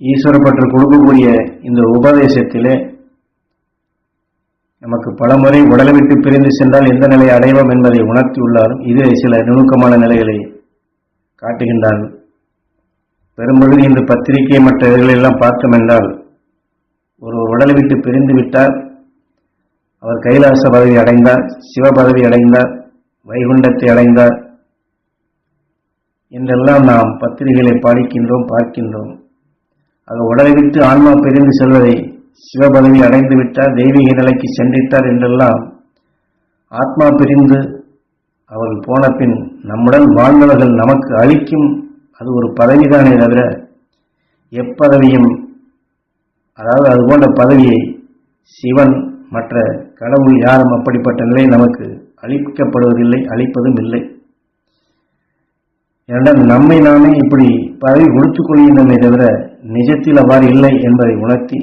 ஈஸ்வரப்பற்று கொடுக்கக்கூடிய இந்த உபதேசத்திலே நமக்கு பலமுறை உடலை விட்டு பிரிந்து சென்றால் எந்த நிலையை அடைவோம் என்பதை உணர்த்தியுள்ளாலும் இதிலே சில நுணுக்கமான நிலைகளை காட்டுகின்றார்கள். பெரும்பொழுது இந்த பத்திரிகை மற்ற இதழ்களெல்லாம் பார்த்தோம் என்றால் ஒரு உடலை விட்டு பிரிந்து விட்டார் அவர் கைலாச பதவி அடைந்தார் சிவ பதவி அடைந்தார் வைகுண்டத்தை அடைந்தார் என்றெல்லாம் நாம் பத்திரிகைகளை படிக்கின்றோம் பார்க்கின்றோம். அது உடலை விட்டு ஆன்மா பிரிந்து செல்வதை சிவபதவி அடைந்து விட்டார் தெய்வீக நிலைக்கு சென்றிட்டார் என்றெல்லாம் ஆத்மா பிரிந்து அவள் போன பின் நம்முடன் வாழ்ந்தவர்கள் நமக்கு அளிக்கும் அது ஒரு பதவிதானே தவிர எப்பதவியும் அதாவது அது போன்ற பதவியை சிவன் மற்ற கடவுள் யாரும் அப்படிப்பட்ட நிலை நமக்கு அளிக்கப்படுவதில்லை அளிப்பதும் இல்லை. ஏனென்றால் நம்மை நாமே இப்படி பதவி கொடுத்துக் கொள்கின்றமே தவிர நிஜத்தில் அவ்வாறு இல்லை என்பதை உணர்த்தி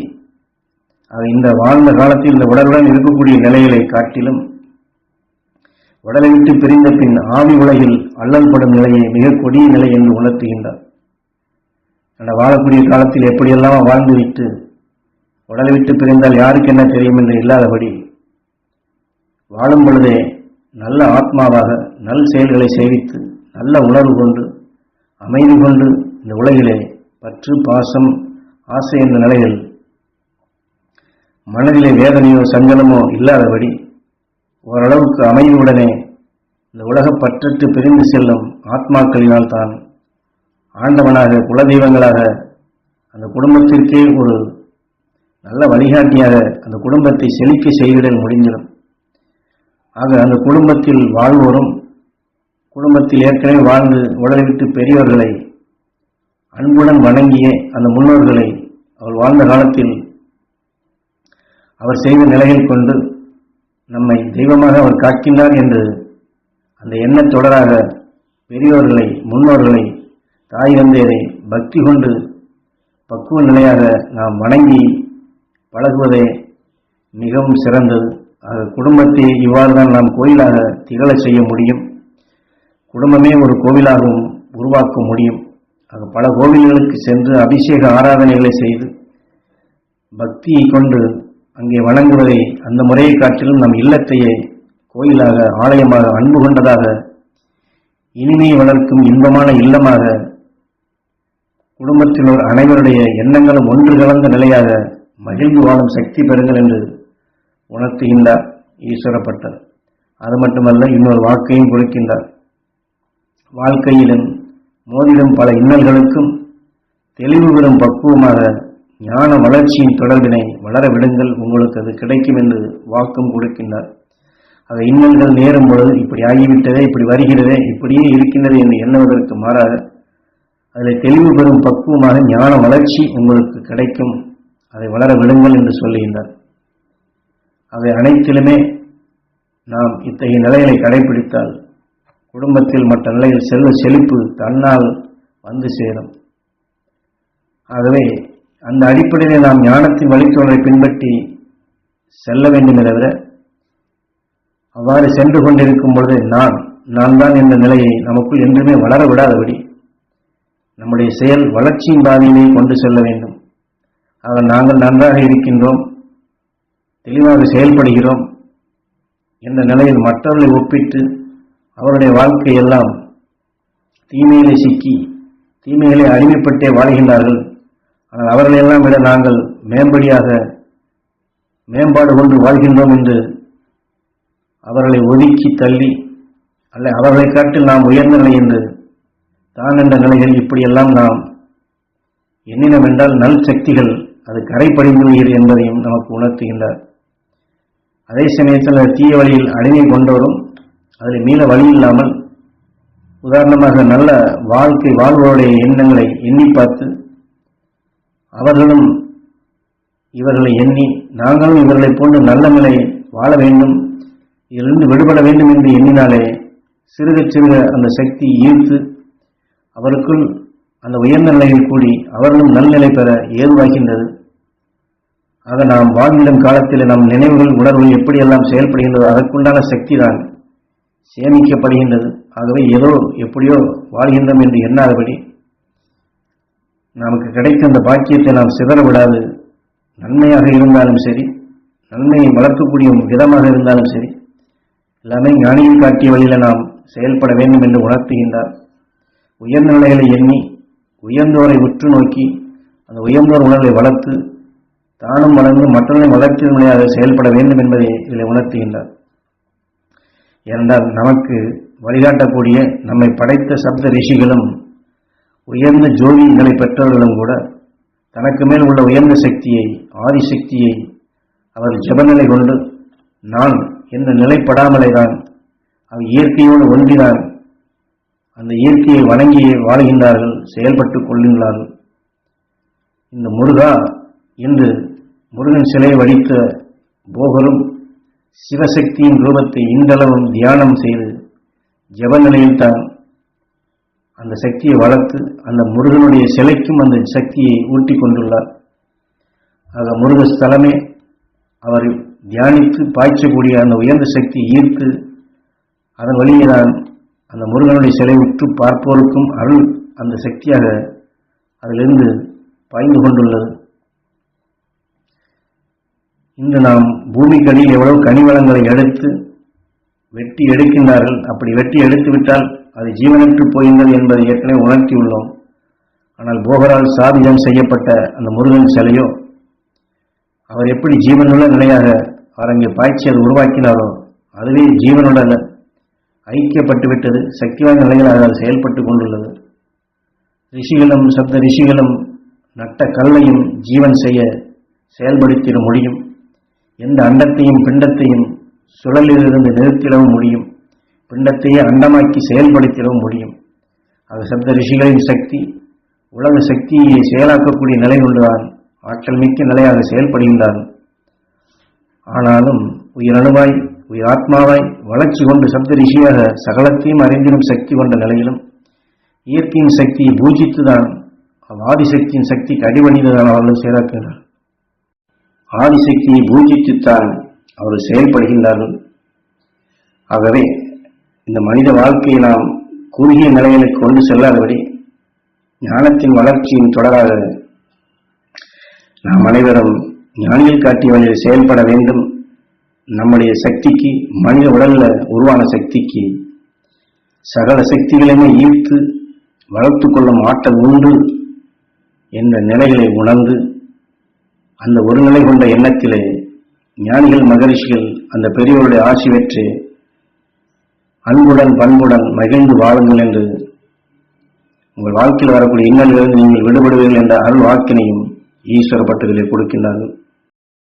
அது இந்த வாழ்ந்த காலத்தில் இந்த உடலுடன் இருக்கக்கூடிய நிலைகளை காட்டிலும் உடலை விட்டு பிரிந்த பின் ஆவி உலகில் அல்லல்படும் நிலையை மிக கொடிய நிலை என்று உணர்த்துகின்றார். அந்த வாழக்கூடிய காலத்தில் எப்படியெல்லாம் வாழ்ந்துவிட்டு உடலை விட்டு பிரிந்தால் யாருக்கு என்ன தெரியும் என்று இல்லாதபடி வாழும் பொழுதே நல்ல ஆத்மாவாக நல் செயல்களை சேவித்து நல்ல உணர்வு கொண்டு அமைதி கொண்டு இந்த உலகிலே பற்று பாசம் ஆசை என்ற நிலையில் மனதிலே வேதனையோ சஞ்சலமோ இல்லாதபடி ஓரளவுக்கு அமைதியுடனே இந்த உலக பற்றற்று பிரிந்து செல்லும் ஆத்மாக்களினால் தான் ஆண்டவனாக குலதெய்வங்களாக அந்த குடும்பத்திற்கே ஒரு நல்ல வழிகாட்டியாக அந்த குடும்பத்தை செழிக்க செய்திடல் முடிஞ்சிடும். ஆக அந்த குடும்பத்தில் வாழ்வோரும் குடும்பத்தில் ஏற்கனவே வாழ்ந்து உடலை விட்டு பெரியவர்களை அன்புடன் வணங்கிய அந்த முன்னோர்களை அவள் வாழ்ந்த காலத்தில் அவர் செய்த நிலையில் கொண்டு நம்மை தெய்வமாக அவர் காக்கின்றார் என்று அந்த எண்ணத் தொடராக பெரியோர்களை முன்னோர்களை தாய் தந்தையரை பக்தி கொண்டு பக்குவ நிலையாக நாம் வணங்கி பழகுவதே மிகவும் சிறந்தது. ஆக குடும்பத்தை இவ்வாறு தான் நாம் கோயிலாக திகழ செய்ய முடியும். குடும்பமே ஒரு கோவிலாகவும் உருவாக்க முடியும். ஆக பல கோவில்களுக்கு சென்று அபிஷேக ஆராதனைகளை செய்து பக்தியை கொண்டு அங்கே வணங்குவதை அந்த முறையை காட்டிலும் நம் இல்லத்தையே கோயிலாக ஆலயமாக அன்பு கொண்டதாக இனிமை வளர்க்கும் இன்பமான இல்லமாக குடும்பத்தினர் அனைவருடைய எண்ணங்களும் ஒன்று கலந்த நிலையாக மகிழ்ந்து வாழும் சக்தி பெறுங்கள் என்று உணர்த்துகின்றார் ஈஸ்வரப்பட்டர். அது மட்டுமல்ல இன்னொரு வாக்கையும் கொடுக்கின்றார். வாழ்க்கையிலும் மோதிடும் பல இன்னல்களுக்கும் தெளிவு பெறும் பக்குவமாக ஞான வளர்ச்சியின் தொடர்பினை வளர விடுங்கள். உங்களுக்கு அது கிடைக்கும் என்று வாக்கம் கொடுக்கின்றார். அது இன்னல்கள் நேரும் பொழுது இப்படி ஆகிவிட்டதே இப்படி வருகிறதே இப்படியே இருக்கின்றது என்று எண்ணுவதற்கு மாறாக அதில் தெளிவு பெறும் பக்குவமாக ஞான வளர்ச்சி உங்களுக்கு கிடைக்கும். அதை வளர விடுங்கள் என்று சொல்லுகின்றார். அவை அனைத்திலுமே நாம் இத்தகைய நிலைகளை கடைபிடித்தால் குடும்பத்தில் மற்ற நிலையில் செல்வ செழிப்பு தன்னால் வந்து சேரும். ஆகவே அந்த அடிப்படையிலே நாம் ஞானத்தின் வழித்தோழரை பின்பற்றி செல்ல வேண்டுமே தவிர அவ்வாறு சென்று கொண்டிருக்கும் பொழுது நான் நான் தான் என்ற நிலையை நமக்குள் என்றுமே வளர விடாதபடி நம்முடைய செயல் வளர்ச்சியின் பாதையிலே கொண்டு செல்ல வேண்டும். ஆக நாங்கள் நன்றாக இருக்கின்றோம் தெளிவாக செயல்படுகிறோம் என்ற நிலையில் மற்றவர்களை ஒப்பிட்டு அவருடைய வாழ்க்கையெல்லாம் தீமையிலே சிக்கி தீமைகளை அடிமைப்பட்டே வாழ்கின்றார்கள். ஆனால் அவர்களையெல்லாம் விட நாங்கள் மேம்படியாக மேம்பாடு கொண்டு வாழ்கின்றோம் என்று அவர்களை ஒதுக்கி தள்ளி அல்ல அவர்களை காட்டில் நாம் உயர்ந்த நிலை என்று தான் என்ற நிலைகள் இப்படியெல்லாம் நாம் எண்ணினம் என்றால் நல் சக்திகள் அது கரைப்படிந்து என்பதையும் நமக்கு உணர்த்துகின்றார். அதே சமயத்தில் தீய வழியில் அடிமை கொண்டவரும் அதில் மீள வழி இல்லாமல் உதாரணமாக நல்ல வாழ்க்கை வாழ்வோருடைய எண்ணங்களை எண்ணி பார்த்து அவர்களும் இவர்களை எண்ணி நாங்களும் இவர்களை போன்று நல்ல நிலை வாழ வேண்டும் இதிலிருந்து விடுபட வேண்டும் என்று எண்ணினாலே சிறுக சிறுக அந்த சக்தி ஈர்த்து அவருக்குள் அந்த உயர்ந்த நிலையில் கூடி அவர்களும் நல்நிலை பெற ஏதுவாகின்றது. ஆக நாம் வாழ்ந்திடும் காலத்தில் நம் நினைவுகள் உணர்வுகள் எப்படியெல்லாம் செயல்படுகின்றதோ அதற்குண்டான சக்தி தான் சேமிக்கப்படுகின்றது. ஆகவே ஏதோ எப்படியோ வாழ்கின்றோம் என்று எண்ணாதபடி நமக்கு கிடைத்த அந்த பாக்கியத்தை நாம் சிதற விடாது நன்மையாக இருந்தாலும் சரி நன்மையை வளர்க்கக்கூடிய விதமாக இருந்தாலும் சரி எல்லாமே ஞானியில் காட்டிய வழியில் நாம் செயல்பட வேண்டும் என்று உணர்த்துகின்றார். உயர்ந்த நிலைகளை எண்ணி உயர்ந்தோரை உற்று நோக்கி அந்த உயர்ந்தோர் உணர்வை வளர்த்து தானும் வளர்ந்து மற்றவர்களை வளர்ச்சி நிலையாக செயல்பட வேண்டும் என்பதை இதில் உணர்த்துகின்றார். என்றால் நமக்கு வழிகாட்டக்கூடிய நம்மை படைத்த சப்த ரிஷிகளும் உயர்ந்த ஜோதிகளை பெற்றவர்களும் கூட தனக்கு மேல் உள்ள உயர்ந்த சக்தியை ஆதிசக்தியை அவர் ஜபநிலை கொண்டு நான் என்ற நிலைப்படாமலே தான் அவர் இயற்கையோடு ஒன்றினான் அந்த இயற்கையை வணங்கி வாழ்கின்றார்கள் செயல்பட்டுக் கொள்கின்றார்கள். இந்த முருகா என்று முருகன் சிலை வடித்த போகரும் சிவசக்தியின் ரூபத்தை இன்றளவும் தியானம் செய்து ஜெப நிலையில்தான் அந்த சக்தியை வளர்த்து அந்த முருகனுடைய சிலைக்கும் அந்த சக்தியை ஊட்டிக் கொண்டுள்ளார். ஆக முருக ஸ்தலமே அவர் தியானித்து பாய்ச்சக்கூடிய அந்த உயர்ந்த சக்தி ஈர்த்து அதன் வழியே தான் அந்த முருகனுடைய சிலை உற்று பார்ப்போருக்கும் அருள் அந்த சக்தியாக அதிலிருந்து பாய்ந்து கொண்டுள்ளது. இன்று நாம் பூமிக்கடியில் எவ்வளவு கனிவளங்களை எடுத்து வெட்டி எடுக்கின்றார்கள் அப்படி வெட்டி எடுத்துவிட்டால் அது ஜீவனற்று போகின்றது என்பதை ஏற்கனவே உணர்த்தியுள்ளோம். ஆனால் போகரால் சாதிதம் செய்யப்பட்ட அந்த முருகன் சிலையோ அவர் எப்படி ஜீவனுள்ள நிலையாக அவர் அங்கே பாய்ச்சி அதை உருவாக்கினாரோ அதுவே ஜீவனுடன் ஐக்கியப்பட்டு விட்டது சக்தி வாய்ந்த நிலைகளாக அது செயல்பட்டு கொண்டுள்ளது. ரிஷிகளும் சப்த ரிஷிகளும் நட்ட கல்லையும் ஜீவன் செய்ய செயல்படுத்திட முடியும். எந்த அண்டத்தையும் பிண்டத்தையும் சுழலிலிருந்து நிறுத்திடவும் முடியும். பிண்டத்தையே அண்டமாக்கி செயல்படுத்திடவும் முடியும். அது சப்த ரிஷிகளின் சக்தி. உலக சக்தியை செயலாக்கக்கூடிய நிலை கொண்டுதான் ஆற்றல் மிக்க நிலையாக செயல்படுகின்றான். ஆனாலும் உயிரணுவாய் உயிர் ஆத்மாவாய் வளர்ச்சி கொண்டு சப்த ரிஷியாக சகலத்தையும் அறிந்திடும் சக்தி கொண்ட நிலையிலும் இயற்கையின் சக்தியை பூஜித்துதான் ஆதிசக்தியின் சக்திக்கு அடிபணிந்துதான் அவர்கள் செயலாக்கினார். ஆதிசக்தியை பூஜித்துத்தான் அவர்கள் செயல்படுகின்றார்கள். ஆகவே இந்த மனித வாழ்க்கையை நாம் குறுகிய நிலைகளுக்கு கொண்டு செல்லாதபடி ஞானத்தின் வளர்ச்சியின் தொடராக நாம் அனைவரும் ஞானிகள் காட்டிய வழியில் செயல்பட வேண்டும். நம்முடைய சக்திக்கு மனித உடலில் உருவான சக்திக்கு சகல சக்திகளையுமே ஈர்த்து வளர்த்து கொள்ளும் ஆற்றல் உண்டு என்ற நிலைகளை உணர்ந்து அந்த ஒரு நிலை கொண்ட எண்ணத்திலே ஞானிகள் மகரிஷிகள் அந்த பெரியவருடைய ஆசி பெற்று அன்புடன் பண்புடன் மகிழ்ந்து வாழுங்கள் என்று உங்கள் வாழ்க்கையில் வரக்கூடிய இன்னலிலிருந்து நீங்கள் விடுபடுவீர்கள் என்ற அருள் வாக்கினையும் ஈஸ்வர பட்டுகளை கொடுக்கின்றார்கள்.